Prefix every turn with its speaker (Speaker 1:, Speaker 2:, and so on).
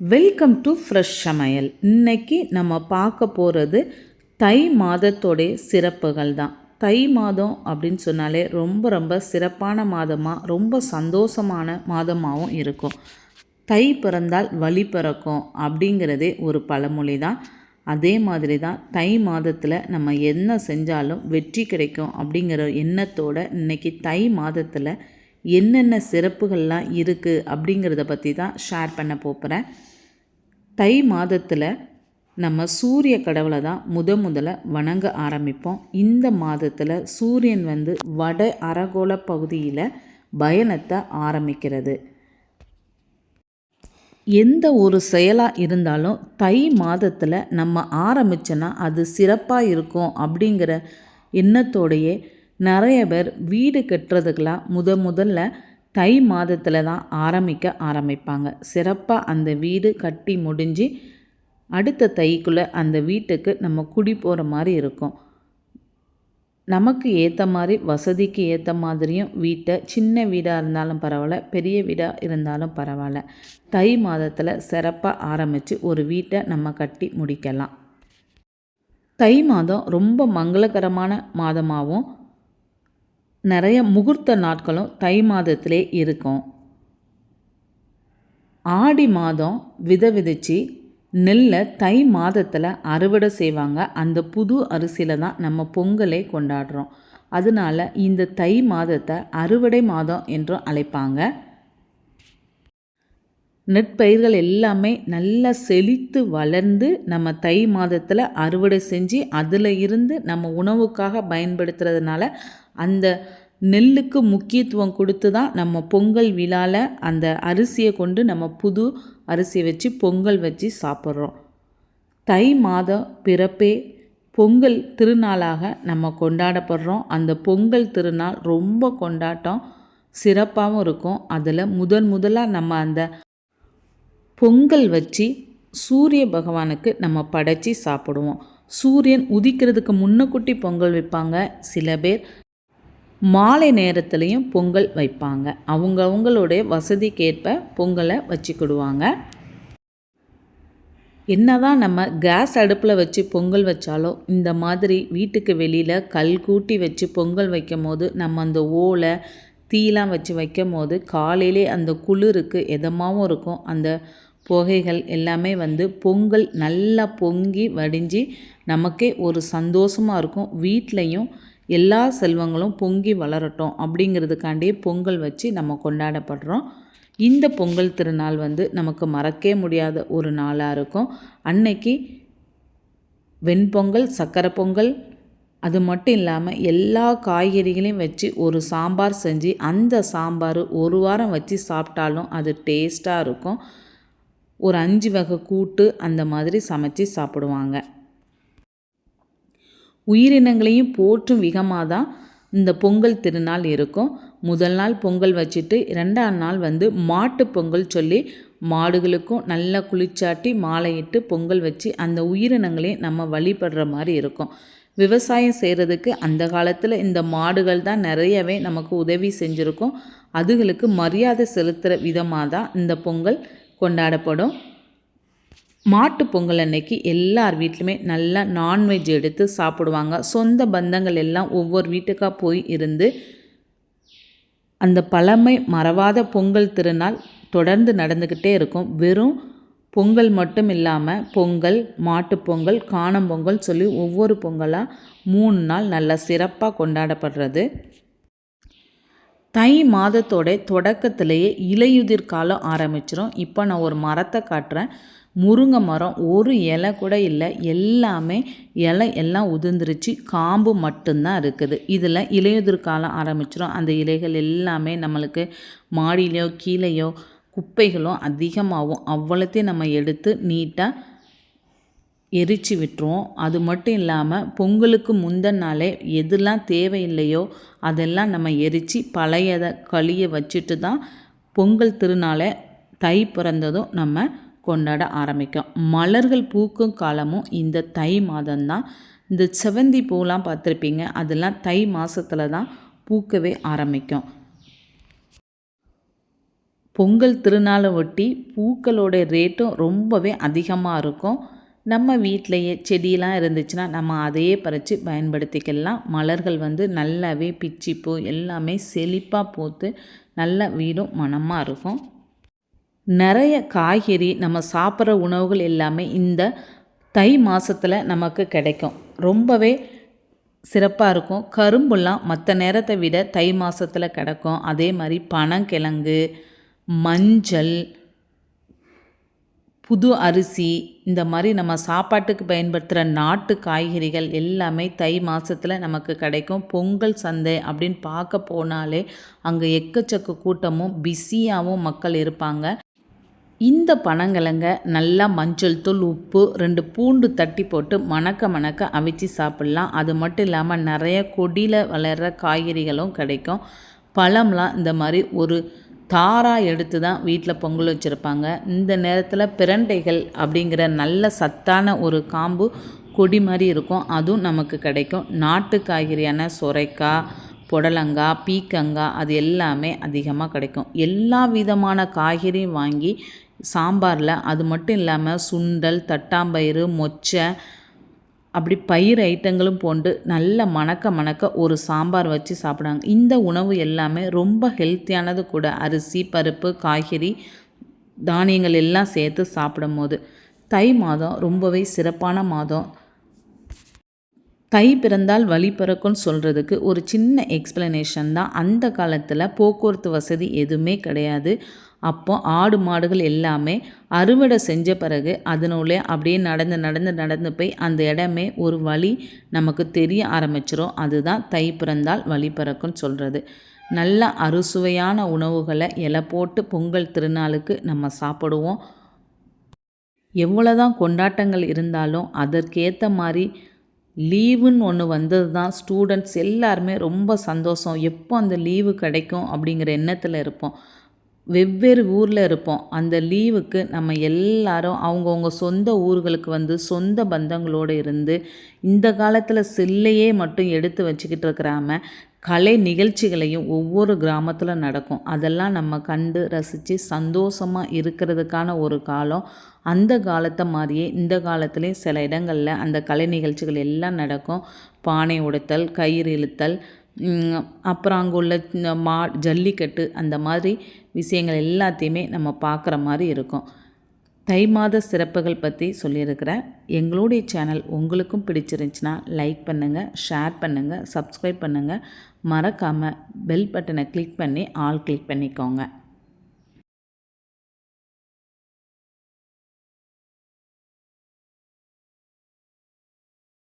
Speaker 1: Welcome to fresh சமையல். இன்னைக்கு நம்ம பார்க்க போகிறது தை மாதத்தோடைய சிறப்புகள் தான். தை மாதம் அப்படின்னு சொன்னாலே ரொம்ப ரொம்ப சிறப்பான மாதமாக ரொம்ப சந்தோஷமான மாதமாகவும் இருக்கும். தை பிறந்தால் வழி பிறக்கும் அப்படிங்கிறதே ஒரு பழமொழி தான். அதே மாதிரி தான் தை மாதத்தில் நம்ம என்ன செஞ்சாலும் வெற்றி கிடைக்கும் அப்படிங்கிற எண்ணத்தோடு இன்னைக்கு தை மாதத்தில் என்னென்ன சிறப்புகள்லாம் இருக்குது அப்படிங்கிறத பற்றி தான் ஷேர் பண்ண போகிறேன் தை மாதத்தில் நம்ம சூரிய கடவுளை தான் முத முதல்ல வணங்க ஆரம்பிப்போம். இந்த மாதத்தில் சூரியன் வந்து வட அரகோள பகுதியில் பயணத்தை ஆரம்பிக்கிறது. எந்த ஒரு செயலாக இருந்தாலும் தை மாதத்தில் நம்ம ஆரம்பித்தோன்னா அது சிறப்பாக இருக்கும் அப்படிங்கிற எண்ணத்தோடையே நிறைய பேர் வீடு கட்டுறதுக்கெலாம் முத முதல்ல தை மாதத்தில் தான் ஆரம்பிக்க ஆரம்பிப்பாங்க. சிறப்பாக அந்த வீடு கட்டி முடிஞ்சு அடுத்த தைக்குள்ளே அந்த வீட்டுக்கு நம்ம குடி போகிற மாதிரி இருக்கும். நமக்கு ஏற்ற மாதிரி வசதிக்கு ஏற்ற மாதிரியும் வீட்டை சின்ன வீடாக இருந்தாலும் பரவாயில்ல பெரிய வீடாக இருந்தாலும் பரவாயில்ல. தை மாதத்தில் சிறப்பாக ஆரம்பித்து ஒரு வீட்டை நம்ம கட்டி முடிக்கலாம். தை மாதம் ரொம்ப மங்களகரமான மாதமாகவும் நிறைய முகூர்த்த நாட்களும் தை மாதத்திலே இருக்கும். ஆடி மாதம் வித விதைச்சி நெல்லை தை மாதத்தில் அறுவடை செய்வாங்க. அந்த புது அரிசியில் தான் நம்ம பொங்கலை கொண்டாடுறோம். அதனால இந்த தை மாதத்தை அறுவடை மாதம் என்றும் அழைப்பாங்க. நெற்பயிர்கள் எல்லாமே நல்லா செழித்து வளர்ந்து நம்ம தை மாதத்தில் அறுவடை செஞ்சு அதில் இருந்து நம்ம உணவுக்காக பயன்படுத்துறதுனால அந்த நெல்லுக்கு முக்கியத்துவம் கொடுத்து தான் நம்ம பொங்கல் விழாவில் அந்த அரிசியை கொண்டு நம்ம புது அரிசியை வச்சு பொங்கல் வச்சு சாப்பிட்றோம். தை மாதம் பிறப்பே பொங்கல் திருநாளாக நம்ம கொண்டாடப்படுறோம். அந்த பொங்கல் திருநாள் ரொம்ப கொண்டாட்டம் சிறப்பாகவும் இருக்கும். அதில் முதன் முதலாக நம்ம அந்த பொங்கல் வச்சு சூரிய பகவானுக்கு நம்ம படைச்சி சாப்பிடுவோம். சூரியன் உதிக்கிறதுக்கு முன்னக்கூட்டி பொங்கல் வைப்பாங்க. சில பேர் மாலை நேரத்துலையும் பொங்கல் வைப்பாங்க. அவங்க அவங்களுடைய வசதிக்கேற்ப பொங்கலை வச்சுக்கிடுவாங்க. என்னதான் நம்ம கேஸ் அடுப்பில் வச்சு பொங்கல் வச்சாலும் இந்த மாதிரி வீட்டுக்கு வெளியில் கல் கூட்டி வச்சு பொங்கல் வைக்கும் போது நம்ம அந்த ஓலை தீலாம் வச்சு வைக்கும் போது காலையிலே அந்த குளிருக்கு எதமாகவும் இருக்கும். அந்த புகைகள் எல்லாமே வந்து பொங்கல் நல்லா பொங்கி வடிஞ்சு நமக்கே ஒரு சந்தோஷமாக இருக்கும். வீட்லேயும் எல்லா செல்வங்களும் பொங்கி வளரட்டும் அப்படிங்கிறதுக்காண்டியே பொங்கல் வச்சு நம்ம கொண்டாடப்படுறோம். இந்த பொங்கல் திருநாள் வந்து நமக்கு மறக்கவே முடியாத ஒரு நாளாக இருக்கும். அன்னைக்கு வெண்பொங்கல் சக்கரை பொங்கல் அது மட்டும் இல்லாமல் எல்லா காய்கறிகளையும் வச்சு ஒரு சாம்பார் செஞ்சு அந்த சாம்பார் ஒரு வாரம் வச்சு சாப்பிட்டாலும் அது டேஸ்ட்டாக இருக்கும். ஒரு அஞ்சு வகை கூட்டு அந்த மாதிரி சமைச்சு சாப்பிடுவாங்க. உயிரினங்களையும் போற்றும் விகமாக தான் இந்த பொங்கல் திருநாள் இருக்கும். முதல் நாள் பொங்கல் வச்சுட்டு ரெண்டாம் நாள் வந்து மாட்டு பொங்கல் சொல்லி மாடுகளுக்கும் நல்லா குளிச்சாட்டி மாலையிட்டு பொங்கல் வச்சு அந்த உயிரினங்களையும் நம்ம வழிபடுற மாதிரி இருக்கும். விவசாயம் செய்கிறதுக்கு அந்த காலத்தில் இந்த மாடுகள் தான் நிறையவே நமக்கு உதவி செஞ்சுருக்கும். அதுகளுக்கு மரியாதை செலுத்துகிற விதமாக தான் இந்த பொங்கல் கொண்டாடப்படும். மாட்டு பொங்கல் அன்னைக்கு எல்லார் வீட்லையுமே நல்லா நான்வெஜ் எடுத்து சாப்பிடுவாங்க. சொந்த பந்தங்கள் எல்லாம் ஒவ்வொரு வீட்டுக்காக போய் இருந்து அந்த பழமை மறவாத பொங்கல் திருநாள் தொடர்ந்து நடந்துக்கிட்டே இருக்கும். வெறும் பொங்கல் மட்டும் இல்லாமல் பொங்கல் மாட்டுப்பொங்கல் காணும் பொங்கல் சொல்லி ஒவ்வொரு பொங்கலாக மூணு நாள் நல்லா சிறப்பாக கொண்டாடப்படுறது. தை மாதத்தோட தொடக்கத்திலேயே இலையுதிர் காலம் ஆரம்பிச்சிடும் இப்போ நான் ஒரு மரத்தை காட்டுறேன். முருங்கை மரம் ஒரு இலை கூட இல்லை. எல்லாமே இலை எல்லாம் உதிர்ந்துருச்சு. காம்பு மட்டும்தான் இருக்குது. இதில் இலையுதிர் காலம் ஆரம்பிச்சிடும் அந்த இலைகள் எல்லாமே நம்மளுக்கு மாடியிலையோ கீழேயோ குப்பைகளும் அதிகமாகும். அவ்வளோத்தையும் நம்ம எடுத்து நீட்டாக எரித்து விட்டுருவோம் அது மட்டும் இல்லாமல் பொங்கலுக்கு முந்தின நாளே எதெல்லாம் தேவையில்லையோ அதெல்லாம் நம்ம எரித்து பழையதை கழிய வச்சுட்டு தான் பொங்கல் திருநாளை தை பிறந்ததும் நம்ம கொண்டாட ஆரம்பிக்கும். மலர்கள் பூக்கும் காலமும் இந்த தை மாதம்தான் இந்த செவந்தி பூலாம் பார்த்துருப்பீங்க. அதெல்லாம் தை மாதத்தில் தான் பூக்கவே ஆரம்பிக்கும். பொங்கல் திருநாளை ஒட்டி பூக்களோட ரேட்டும் ரொம்பவே அதிகமாக இருக்கும். நம்ம வீட்டிலையே செடியெலாம் இருந்துச்சுன்னா நம்ம அதையே பறித்து பயன்படுத்திக்கலாம். மலர்கள் வந்து நல்லாவே பிச்சிப்பூ எல்லாமே செழிப்பாக பூத்து நல்ல வீடும் மணமாக இருக்கும். நிறைய காய்கறி நம்ம சாப்பிட்ற உணவுகள் எல்லாமே இந்த தை மாதத்தில் நமக்கு கிடைக்கும். ரொம்பவே சிறப்பாக இருக்கும். கரும்புலாம் மற்ற நேரத்தை விட தை மாதத்தில் கிடைக்கும். அதே மாதிரி பனங்கிழங்கு மஞ்சள் புது அரிசி இந்த மாதிரி நம்ம சாப்பாட்டுக்கு பயன்படுத்துகிற நாட்டு காய்கறிகள் எல்லாமே தை மாதத்தில் நமக்கு கிடைக்கும். பொங்கல் சந்தை அப்படின்னு பார்க்க போனாலே அங்கே எக்கச்சக்க கூட்டமும் பிஸியாகவும் மக்கள் இருப்பாங்க. இந்த பனங்கிழங்க நல்லா மஞ்சள் தூள் உப்பு ரெண்டு பூண்டு தட்டி போட்டு மணக்க மணக்க அவிச்சு சாப்பிட்லாம். அது மட்டும் இல்லாமல் நிறைய கொடியில் வளர்கிற காய்கறிகளும் கிடைக்கும். பழம்லாம் இந்த மாதிரி ஒரு தாராக எடுத்து தான் வீட்டில் பொங்கல் வச்சுருப்பாங்க. இந்த நேரத்தில் பிரண்டைகள் அப்படிங்கிற நல்ல சத்தான ஒரு காம்பு கொடி மாதிரி இருக்கும். அதுவும் நமக்கு கிடைக்கும். நாட்டு காய்கறியான சுரைக்காய் புடலங்காய் பீக்கங்காய் அது எல்லாமே அதிகமாக கிடைக்கும். எல்லா விதமான காய்கறியும் வாங்கி சாம்பாரில் அது மட்டும் இல்லாமல் சுண்டல் தட்டாம்பயிறு மொச்சை அப்படி பயிர் ஐட்டங்களும் போண்டு நல்ல மணக்க மணக்க ஒரு சாம்பார் வச்சு சாப்பிடாங்க இந்த உணவு எல்லாமே ரொம்ப ஹெல்த்தியானது கூட. அரிசி பருப்பு காய்கறி தானியங்கள் எல்லாம் சேர்த்து சாப்பிடும் போது தை மாதம் ரொம்பவே சிறப்பான மாதம். தை பிறந்தால் வழி பிறக்கும்னு சொல்கிறதுக்கு ஒரு சின்ன எக்ஸ்ப்ளனேஷன் தான். அந்த காலத்தில் போக்குவரத்து வசதி எதுவுமே கிடையாது. அப்போ ஆடு மாடுகள் எல்லாமே அறுவடை செஞ்ச பிறகு அதனுள்ளே அப்படியே நடந்து நடந்து நடந்து போய் அந்த இடமே ஒரு வழி நமக்கு தெரிய ஆரம்பிச்சிரும். அதுதான் தை பிறந்தால் வழி பிறக்கும்னு சொல்கிறது நல்ல அறுசுவையான உணவுகளை இலை போட்டு பொங்கல் திருநாளுக்கு நம்ம சாப்பிடுவோம். எவ்வளோதான் கொண்டாட்டங்கள் இருந்தாலும் அதற்கேற்ற மாதிரி லீவுன்னு ஒன்று வந்தது தான் ஸ்டூடெண்ட்ஸ் எல்லாருமே ரொம்ப சந்தோஷம். எப்போ அந்த லீவு கிடைக்கும் அப்படிங்கிற எண்ணத்தில் இருப்போம். வெவ்வேறு ஊரில் இருப்போம். அந்த லீவுக்கு நம்ம எல்லாரும் அவங்கவுங்க சொந்த ஊர்களுக்கு வந்து சொந்த பந்தங்களோடு இருந்து இந்த காலத்தில் செல்லையே மட்டும் எடுத்து வச்சுக்கிட்டு இருக்கிறாம கலை நிகழ்ச்சிகளையும் ஒவ்வொரு கிராமத்தில் நடக்கும். அதெல்லாம் நம்ம கண்டு ரசித்து சந்தோஷமாக இருக்கிறதுக்கான ஒரு காலம். அந்த காலத்தை மாதிரியே இந்த காலத்துலேயும் சில இடங்களில் அந்த கலை நிகழ்ச்சிகள் எல்லாம் நடக்கும். பானை உடைத்தல் கயிறு இழுத்தல் அப்புறம் அங்கே உள்ள மா ஜல்லிக்கட்டு அந்த மாதிரி விஷயங்கள் எல்லாத்தையுமே நம்ம பார்க்குற மாதிரி இருக்கும். தை மாத சிறப்புகள் பற்றி சொல்லியிருக்கிறேன். எங்களுடைய சேனல் உங்களுக்கும் பிடிச்சிருந்துச்சின்னா லைக் பண்ணுங்கள் ஷேர் பண்ணுங்கள் சப்ஸ்கிரைப் பண்ணுங்கள் மறக்காமல் பெல் பட்டனை கிளிக் பண்ணி ஆல் கிளிக் பண்ணிக்கோங்க.